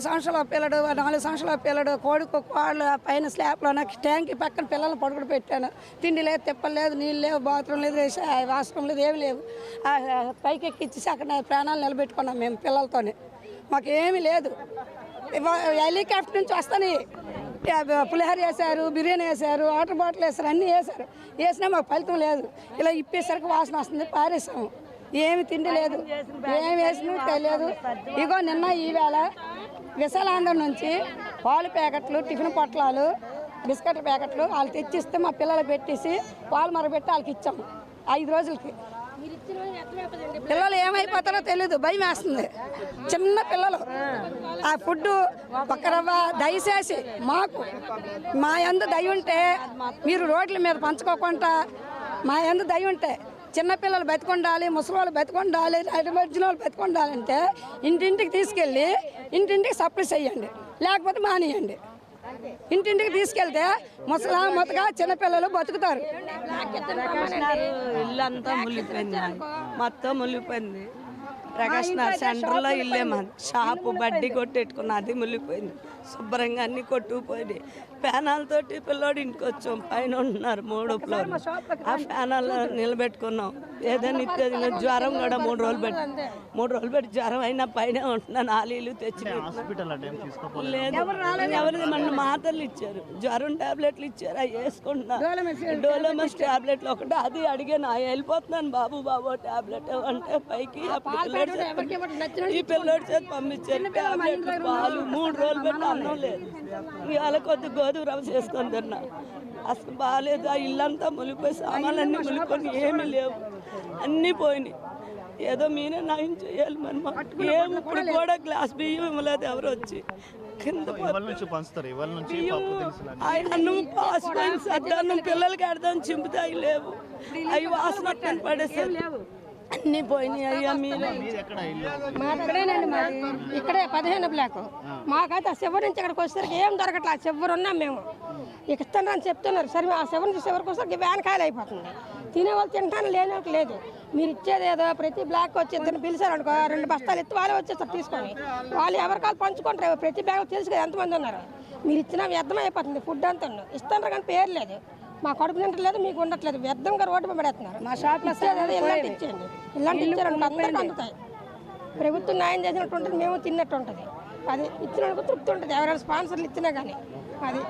ఐదు సంవత్సరాల పిల్లడు నాలుగు సంవత్సరాల పిల్లడు కోడికి కోళ్ళు పైన స్లాబ్లో ట్యాంక్ పక్కన పిల్లల్ని పడుకుని పెట్టాను. తిండి లేదు తిప్పలు లేదు నీళ్ళు లేవు బాత్రూమ్ లేదు వాష్రూమ్ లేదు ఏమి లేవు. పైకి ఎక్కిచ్చేసి అక్కడ ప్రాణాలు నిలబెట్టుకున్నాం మేము పిల్లలతోనే. మాకు ఏమీ లేదు హెలికాప్టర్ నుంచి వస్తాయి పులిహోర వేశారు బిర్యానీ వేశారు వాటర్ బాటిల్ వేశారు అన్నీ వేశారు. వేసినా మాకు ఫలితం లేదు. ఇలా ఇప్పేసరికి వాసన వస్తుంది పారేసాము. ఏమి తిండి లేదు. ఏమి వేసినా తెలియదు. ఇగో నిన్న ఈవేళ విశాలాంధ్ర నుంచి పాలు ప్యాకెట్లు టిఫిన్ పొట్లాలు బిస్కెట్ల ప్యాకెట్లు వాళ్ళు తెచ్చిస్తే మా పిల్లలు పెట్టేసి పాలు మరబెట్టి వాళ్ళకి ఇచ్చాము ఐదు రోజులకి. పిల్లలు ఏమైపోతారో తెలియదు భయం వేస్తుంది. చిన్న పిల్లలు. ఆ. ఫుడ్ ఒక్క రవ్వ దయచేసి మాకు మా ఎందు దయ ఉంటే మీరు రోడ్ల మీద పంచుకోకుండా మా ఎందు దయ ఉంటే చిన్నపిల్లలు బతికొండాలి ముసలి బతికొండాలి అడిమర్జిన వాళ్ళు బతికొండాలంటే ఇంటింటికి తీసుకెళ్ళి ఇంటింటికి సప్లై చేయండి లేకపోతే మానేయండి. ఇంటింటికి తీసుకెళ్తే ముసలా మొత్తగా చిన్నపిల్లలు బతుకుతారు. ఇల్లు అంతా మునిగిపోయింది మొత్తం మునిగిపోయింది ప్రకాష్ నగర్ సెంటర్లో ఇల్లే మాది. షాపు బడ్డీ కొట్టెట్టుకున్న అది మునిగిపోయింది. శుభ్రంగా అన్ని కొట్టుకుపోయినాయి. ఫ్యానాలతోటి పిల్లోడు ఇంటికి వచ్చాం. పైన ఉంటున్నారు మూడు ఫ్లోర్ ఆ ఫ్యానాల్లో నిలబెట్టుకున్నాం. ఏదైనా ఇచ్చేది జ్వరం కూడా మూడు రోజులు పెట్టి మూడు రోజులు పెట్టి జ్వరం అయినా పైన ఉంటున్నాను. ఆలీలు తెచ్చి లేదు. ఎవరిది? మన మాటలు ఇచ్చారు. జ్వరం టాబ్లెట్లు ఇచ్చారు. అవి వేసుకుంటున్నా. డోలోమస్ టాబ్లెట్లు ఒకటి. అది అడిగాను. "ఆ, వెళ్ళిపోతున్నాను బాబు బాబు. టాబ్లెట్ అంటే పైకి అప్పుడు ఈ పిల్లోడి చేతి పంపించారు. టాబ్లెట్లు పాలు మూడు రోజులు పెట్టి అన్నం లేదు. ఇవాళ కొద్ది గోధుమ రవ్వ చేసుకొని తిన్నా. అసలు బాగాలేదు. ఆ ఇల్లంతా మునిగిపోయి సామాన్లన్నీ మునిగిపోయి ఏమీ లేవు. అన్నీ పోయినాయి. ఏదో మీరే నయం చేయాలి మరి మాకు ఏం ఇప్పుడు కూడా గ్లాస్ బియ్యం ఇవ్వలేదు ఎవరు వచ్చి. కింద అన్ని. ఆయన అన్నం పిల్లలకి అడదాం చింపుతాయి లేవు. అవి వాసన పడేసారు అన్నీ పోయినాయి అయ్యా మీరే. మీది ఇక్కడేనండి ఇక్కడే పదిహేను బ్లాక్ మాకైతే ఆ శివరి నుంచి ఇక్కడికి వచ్చేసరికి ఏం దొరకట్లే ఆ శివరు ఉన్నాం మేము. ఇక ఇస్తాను అని చెప్తున్నారు. సరే ఆ శివరి నుంచి శివరికి వచ్చేసరికి వ్యాన్ ఖాళీ అయిపోతుంది. తినే వాళ్ళు తింటాను లేని వాళ్ళకి లేదు. మీరు ఇచ్చేది ఏదో ప్రతి బ్లాక్ వచ్చి ఇద్దరు పిలిచారు అనుకో రెండు బస్తాలు ఎత్తి వాళ్ళే వచ్చేస్తారు తీసుకొని. వాళ్ళు ఎవరికాలు పంచుకుంటారు ప్రతి బ్యాగ్ తెలుసు కదా ఎంతమంది ఉన్నారు. మీరు ఇచ్చిన వ్యర్థం అయిపోతుంది ఫుడ్ అంతా. ఇస్తాను కానీ పేరు లేదు. మా కడుపు నిండలేదు మీకు ఉండట్లేదు. వ్యర్థంగా రోడ్డు మీద పడేస్తున్నారు. మా షాప్ ఇలాంటి ఇచ్చేయండి. ఇలాంటి అందరికీ అందుతాయి. ప్రభుత్వం న్యాయం చేసినట్టు ఉంటుంది మేము తిన్నట్టు ఉంటుంది. అది ఇచ్చినందుకు తృప్తి ఉంటుంది. ఎవరైనా స్పాన్సర్లు ఇచ్చినా కానీ. అది